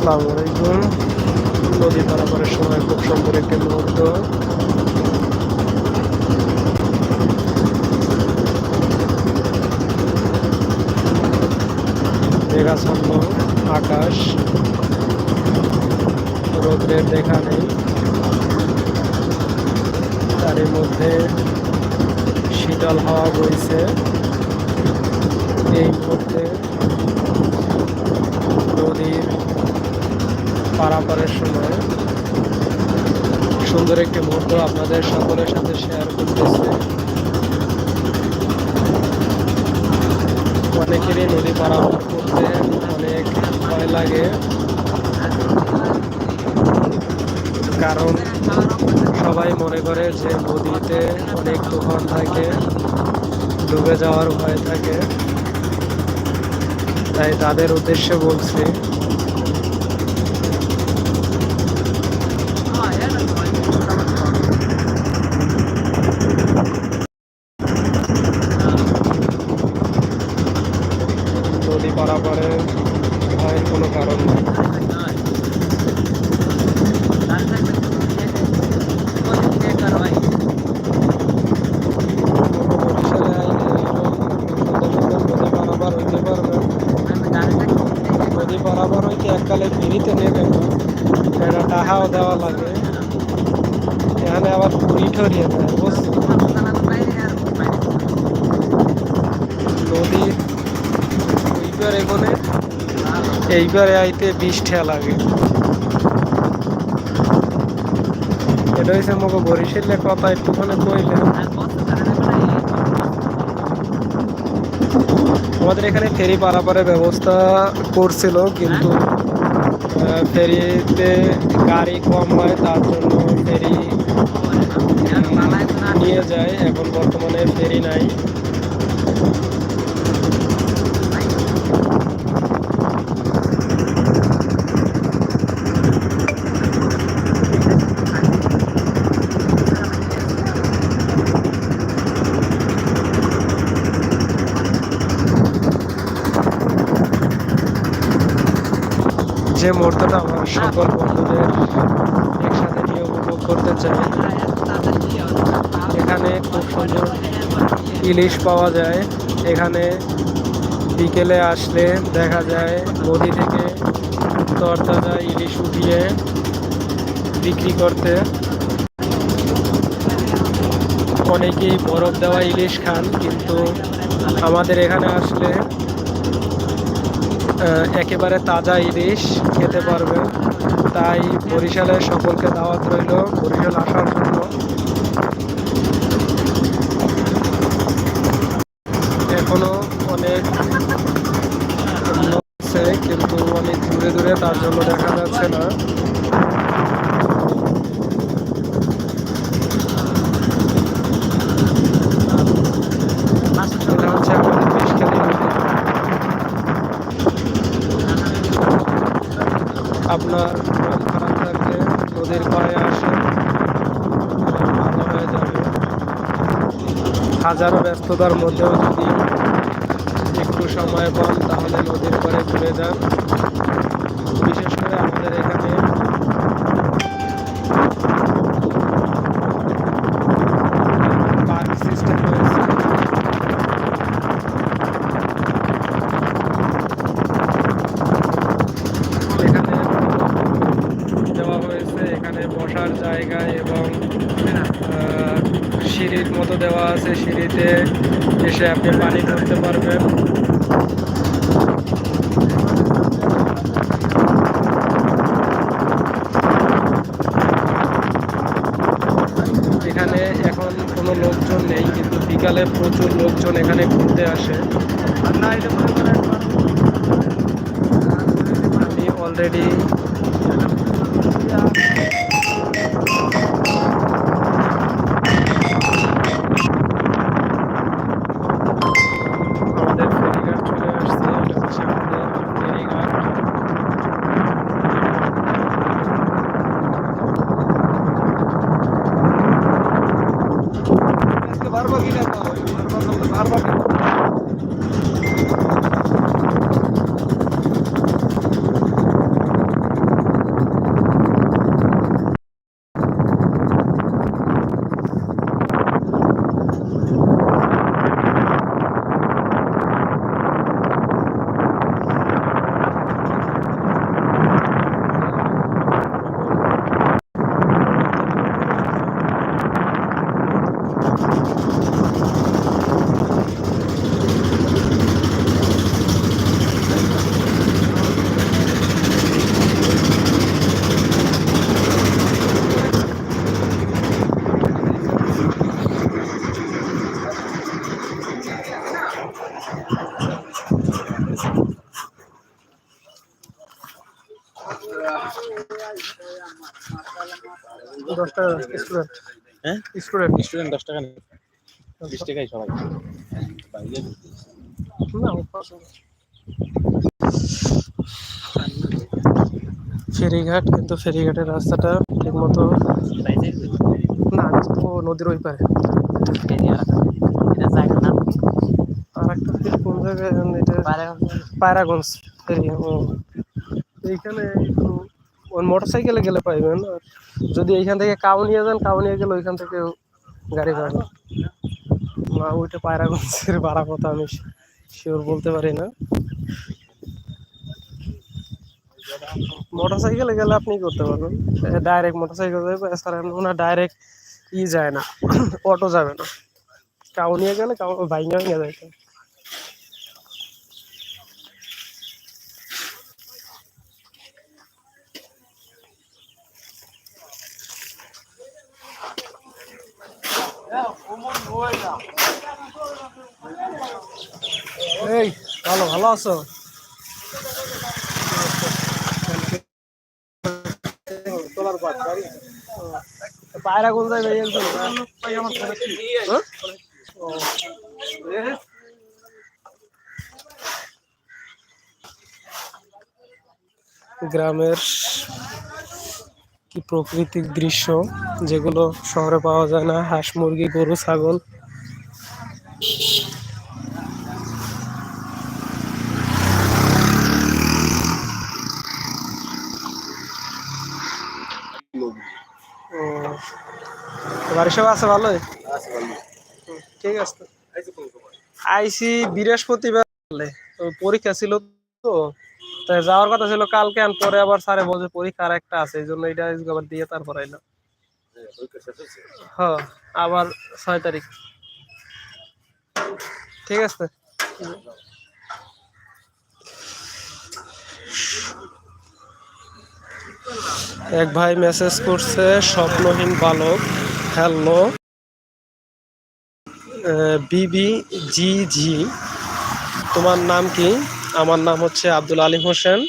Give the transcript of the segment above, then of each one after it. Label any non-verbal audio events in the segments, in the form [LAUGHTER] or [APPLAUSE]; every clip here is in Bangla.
আসসালামু আলাইকুম। নদী পারাপারের সময় খুব সুন্দর একটি মুহূর্ত। মেঘাচ্ছন্ন আকাশ। রৌদ্রের দেখা নেই। তারই মধ্যে শীতল হাওয়া বইছে। এই মুহূর্তে নদীর পারাপারের সময়। সুন্দর একটি মুহূর্ত আপনাদের সকলের সাথে শেয়ার করতেছে। অনেকেরই নদী পারাপার করতে অনেক ভয় লাগে। কারণ সবাই মনে করে যে নদীতে অনেক তুফান থাকে, ডুবে যাওয়ার ভয় থাকে। তাই তাদের উদ্দেশ্যে বলছি নদী পারাপারে ভয়ের কোনো কারণ নেই বরিশালে আইলে এরকম সুন্দর সুন্দর নদী পারাপার হইতে পারবেন নদী পারাপার হইতে এককালে ফেরিতে নেবেন না এটা টাকাও দেওয়া লাগে এখানে ঠরিয়ে দেয়, বুঝছ? ওইবার এখানে এইবারে আইতে ঠেয়া লাগে। এটা হয়েছে আমাকে বরিশালে কথা একটুখানি কইলে। আমাদের এখানে ফেরি পারাপারের ব্যবস্থা করছিল, কিন্তু ফেরিতে গাড়ি কম হয় তার জন্য ফেরি নিয়ে যায়। এখন বর্তমানে ফেরি নাই। যে মুহূর্তটা আমার সকল বন্ধুদের একসাথে নিয়ে উপভোগ করতে চাই, এখানে খুব সুন্দর ইলিশ পাওয়া যায়। এখানে বিকেলে আসলে দেখা যায়, নদী থেকে তরতাজা ইলিশ উঠিয়ে বিক্রি করতে। অনেকেই বরফ দেওয়া ইলিশ খান, কিন্তু আমাদের এখানে আসলে একেবারে তাজা ইলিশ খেতে পারবে। তাই বরিশালের সকলকে দাওয়াত রইল। বরিশাল আসার জন্য। এখনও অনেক কিন্তু অনেক দূরে দূরে তার জন্য দেখা যাচ্ছে না এটা হচ্ছে আমাদের বিষখালী নদী আপনার খারাপ থাকলে নদীর পাড়ে আসে ভালো হয়ে যাবে। হাজারো ব্যস্ততার মধ্যেও যদি একটু সময় পান, তাহলে নদীর পরে ঘুরে যান বিশেষ করে আমাদের এখানে পার্ক সিস্টেম রয়েছে এখানে দেওয়া হয়েছে এখানে বসার জায়গা এবং আহ, সিঁড়ির মতো দেওয়া সিঁড়িতে এসে আপনি পানি ধরতে পারবেন। এখানে এখন কোনো লোকজন নেই, কিন্তু বিকালে প্রচুর লোকজন এখানে ঘুরতে আসে। আমি অলরেডি আমাদের ফেরিঘাট চলে আসছে এটা হচ্ছে আমাদের ফেরিঘাট দশ টাকা স্টুডেন্ট হ্যাঁ? স্টুডেন্ট স্টুডেন্ট দশ টাকা নেই বিশ টাকাই সবাই। বাইরে না। ফেরিঘাট কিন্তু ফেরিঘাটের রাস্তাটা ঠিক মতো না ও নদীর ওই পারে। আর একটা কোন জায়গায় পায়রাগঞ্জ। ফেরি ও। এইখানে একটু ওই মোটর সাইকেলে গেলে পাইবেন যদি এইখান থেকে কাউনিয়া যান, কাউনিয়া গেলে ওইখান থেকে গাড়ি পাবেন। না ওইটা পায়রাগঞ্জের ভাড়া কথা, আমি শিওর বলতে পারি না। মোটর সাইকেলে গেলে আপনি করতে পারবেন? ডাইরেক্ট মোটর সাইকেল যাবে এছাড়া ওনার ডাইরেক্ট ই যায় না। [COUGHS] অটো যাবে না। কাউনিয়া গেলে কাউ ভাইঙ্গা ভেঙে যাইতে এই ভালো ভালো আছো পায়রা কোন একজন হ্যাঁ? ও। গ্রামের কি প্রাকৃতিক দৃশ্য যেগুলো শহরে পাওয়া যায় না? হাঁস মুরগি গরু ছাগল। সব আছে ভালোই? ঠিক আছে। আইসি বৃহস্পতিবার। পরীক্ষা ছিল তো। যাওয়ার কথা ছিল, কালকে আর পরে আবার স্যারে বলছে পরীক্ষা আর একটা আছে, এই জন্য এটা আবার দিয়ে তারপর আইলাম হ্যাঁ আবার ছয় তারিখ। ঠিক আছে। এক ভাই মেসেজ করছে, স্বপ্নহীন বালক হ্যালো বিবি, জি জি। তোমার নাম কি? আমার নাম হচ্ছে আব্দুল আলিম হোসেন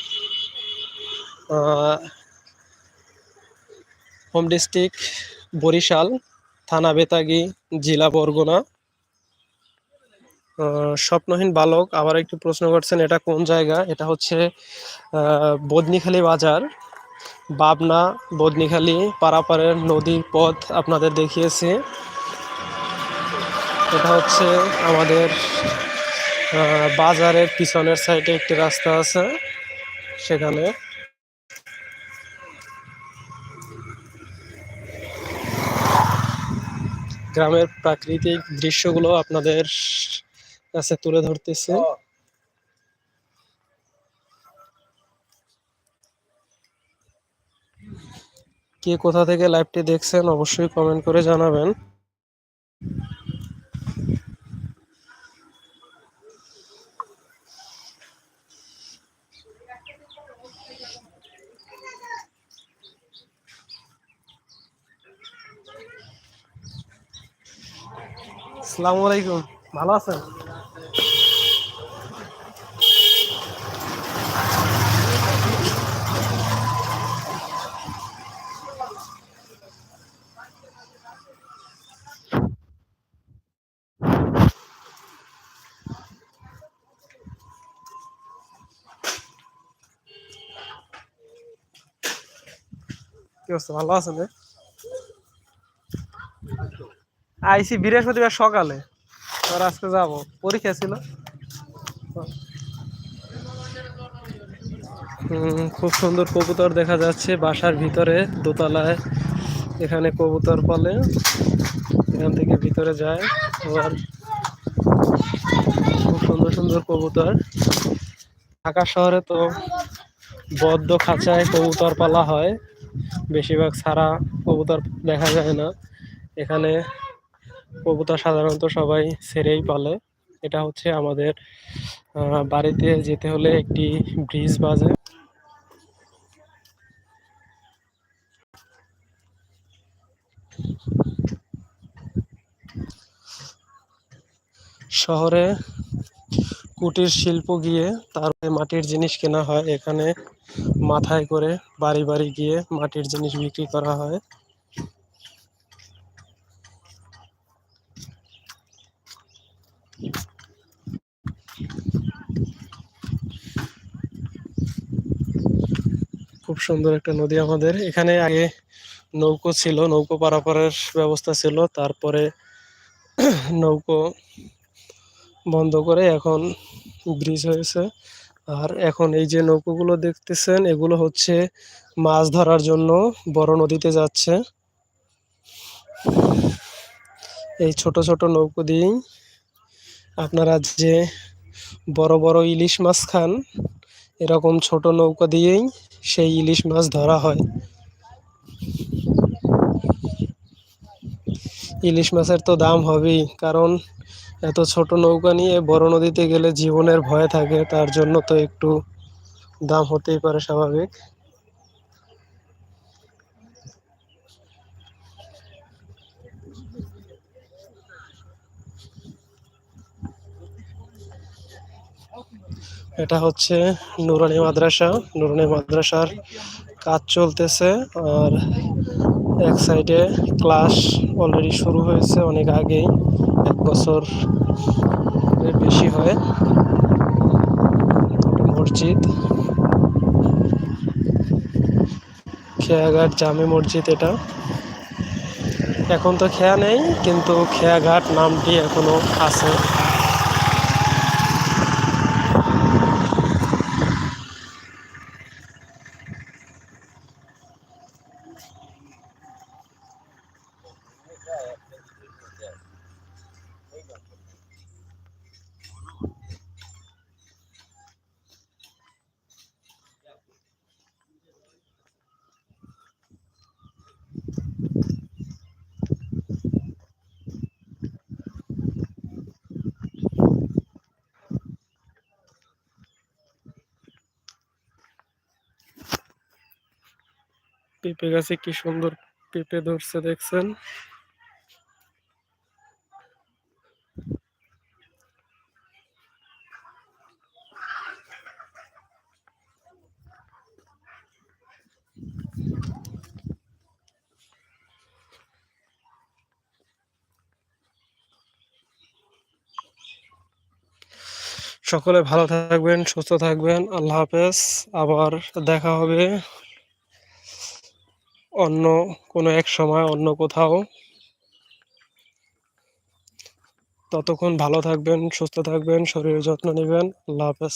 হোম ডিস্ট্রিক্ট বরিশাল, থানা বেতাগি, জেলা বরগুনা। স্বপ্নহীন বালক, আবার একটু প্রশ্ন করছেন, এটা কোন জায়গা? এটা হচ্ছে বদনিখালী বাজার। বাবনা, বদনিখালী, পারাপারের নদীর পথ আপনাদের দেখিয়েছি। এটা হচ্ছে আমাদের বাজারের পিছনের সাইডে একটি রাস্তা আছে, সেখানে। গ্রামের প্রাকৃতিক দৃশ্যগুলো আপনাদের কাছে তুলে ধরতেছে। কে কোথা থেকে লাইভটি দেখছেন অবশ্যই কমেন্ট করে জানাবেন। আসসালামু আলাইকুম। ভালো আছেন? কি অবস্থা? ভালো আছেন? আইসি বৃহস্পতিবার সকালে। আর আজকে যাব। পরীক্ষা ছিল। খুব সুন্দর কবুতর দেখা যাচ্ছে বাসার ভিতরে, দোতলায়। এখানে কবুতর পালে, এখান থেকে ভিতরে যায়। আবার খুব সুন্দর সুন্দর কবুতর। ঢাকা শহরে তো বদ্ধ খাঁচায় কবুতর পালা হয়। বেশিরভাগ ছাড়া কবুতর দেখা যায় না। এখানে কবুতর সাধারণত সবাই ছেড়েই পালে। এটা হচ্ছে আমাদের বাড়িতে যেতে হলে একটি ব্রিজ বাজে। শহরে কুটির শিল্প গিয়ে তারপরে মাটির জিনিস কেনা হয়। এখানে মাথায় করে বাড়ি বাড়ি গিয়ে মাটির জিনিস বিক্রি করা হয়। খুব সুন্দর একটা নদী আমাদের। এখানে আগে নৌকো ছিল, নৌকো পারাপারের ব্যবস্থা ছিল, তারপরে নৌকো বন্ধ করে এখন ব্রিজ হয়েছে। আর এখন এই যে নৌকোগুলো দেখতেছেন, এগুলো হচ্ছে মাছ ধরার জন্য বড় নদীতে যাচ্ছে। এই ছোট ছোট নৌকো দিয়েই আপনারা যে বড় বড় ইলিশ মাছ খান, এরকম ছোট নৌকা দিয়েই সেই ইলিশ মাছ ধরা হয়। ইলিশ মাছের তো দাম হবেই, কারণ এত ছোট নৌকা নিয়ে বড় নদীতে গেলে জীবনের ভয় থাকে, তার জন্য তো একটু দাম হতেই পারে স্বাভাবিক। এটা হচ্ছে নুরানি মাদ্রাসা। নুরানি মাদ্রাসার কাজ চলতেছে আর এক সাইডে ক্লাস অলরেডি শুরু হয়েছে অনেক আগেই, এক বছর বেশি হয়। মসজিদ। খেয়াঘাট জামে মসজিদ এটা। এখন তো খেয়া নেই, কিন্তু খেয়াঘাট নামটি এখনও আছে। পেঁপে গাছে কি সুন্দর পেঁপে ধরছে দেখছেন? সকলে ভালো থাকবেন, সুস্থ থাকবেন, আল্লাহ হাফেজ, আবার দেখা হবে। অন্য কোনো এক সময়, অন্য কোথাও। ততক্ষণ ভালো থাকবেন, সুস্থ থাকবেন, শরীরের যত্ন নেবেন। আল্লাহ হাফেজ।